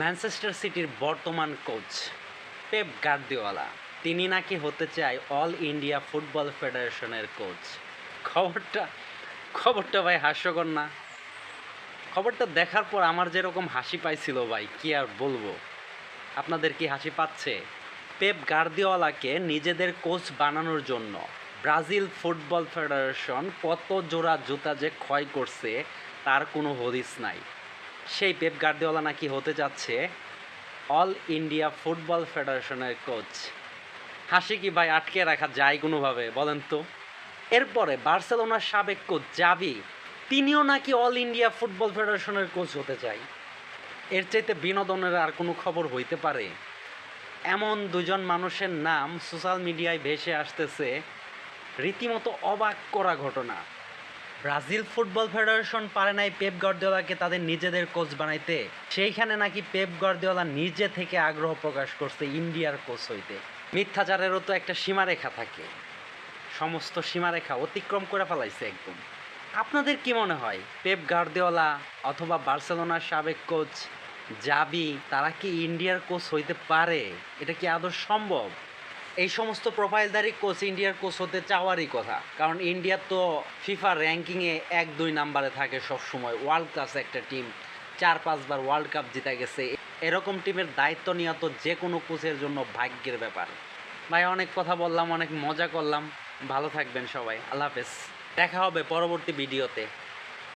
Manchester সিটির বর্তমান coach Pep Guardiola তিনি নাকি হতে চায় অল ইন্ডিয়া ফুটবল ফেডারেশনের কোচ খবরটা খবরটা ভাই হাস্যকর না। খবরটা দেখার পর আমার যেরকম হাসি পাইছিল ভাই, কি আর বলব? আপনাদের কি হাসি পাচ্ছে? পেপ গার্দিওয়ালাকে নিজেদের কোচ বানানোর জন্য ব্রাজিল ফুটবল ফেডারেশন কত জোড়া জুতা যে ক্ষয় করছে, তার কোনো হদিস নাই। সেই পেপ গার্দিওয়ালা নাকি হতে যাচ্ছে অল ইন্ডিয়া ফুটবল ফেডারেশনের কোচ। হাসি কি ভাই আটকে রাখা যায় কোনোভাবে, বলেন তো? এরপরে বার্সেলোনার সাবেক কোচ জাবি তিনিও নাকি অল ইন্ডিয়া ফুটবল ফেডারেশনের কোচ হতে চায় এর চাইতে বিনোদনের আর কোনো খবর হইতে পারে? এমন দুজন মানুষের নাম সোশ্যাল মিডিয়ায় ভেসে আসতেছে, রীতিমতো অবাক করা ঘটনা। ব্রাজিল ফুটবল ফেডারেশন পারে নাই পেপ গার্দিওলাকে তাদের নিজেদের কোচ বানাইতে। সেইখানে নাকি পেপ গার্দিওলা নিজে থেকে আগ্রহ প্রকাশ করছে ইন্ডিয়ার কোচ হইতে। মিথ্যাচারেরও তো একটা সীমারেখা থাকে। সমস্ত সীমারেখা অতিক্রম করে ফেলাইছে একদম। আপনাদের কি মনে হয়, পেপ গার্দিওলা অথবা বার্সেলোনার সাবেক কোচ জাবি, তারা কি ইন্ডিয়ার কোচ হইতে পারে? এটা কি আদৌ সম্ভব? এই সমস্ত প্রোফাইলধারী কোচ ইন্ডিয়ার কোচ হতে চাওয়ারই কথা। কারণ ইন্ডিয়ার তো ফিফা র্যাঙ্কিংয়ে এক, দুই নাম্বারে থাকে সব সময় ওয়ার্ল্ড ক্লাস একটা টিম চার পাঁচবার ওয়ার্ল্ড কাপ জিতে গেছে। এরকম টিমের দায়িত্ব নেওয়া তো যে কোনো কোচের জন্য ভাগ্যের ব্যাপার। ভাই, অনেক কথা বললাম, অনেক মজা করলাম। ভালো থাকবেন সবাই। আল্লাহ হাফেজ। দেখা হবে পরবর্তী ভিডিওতে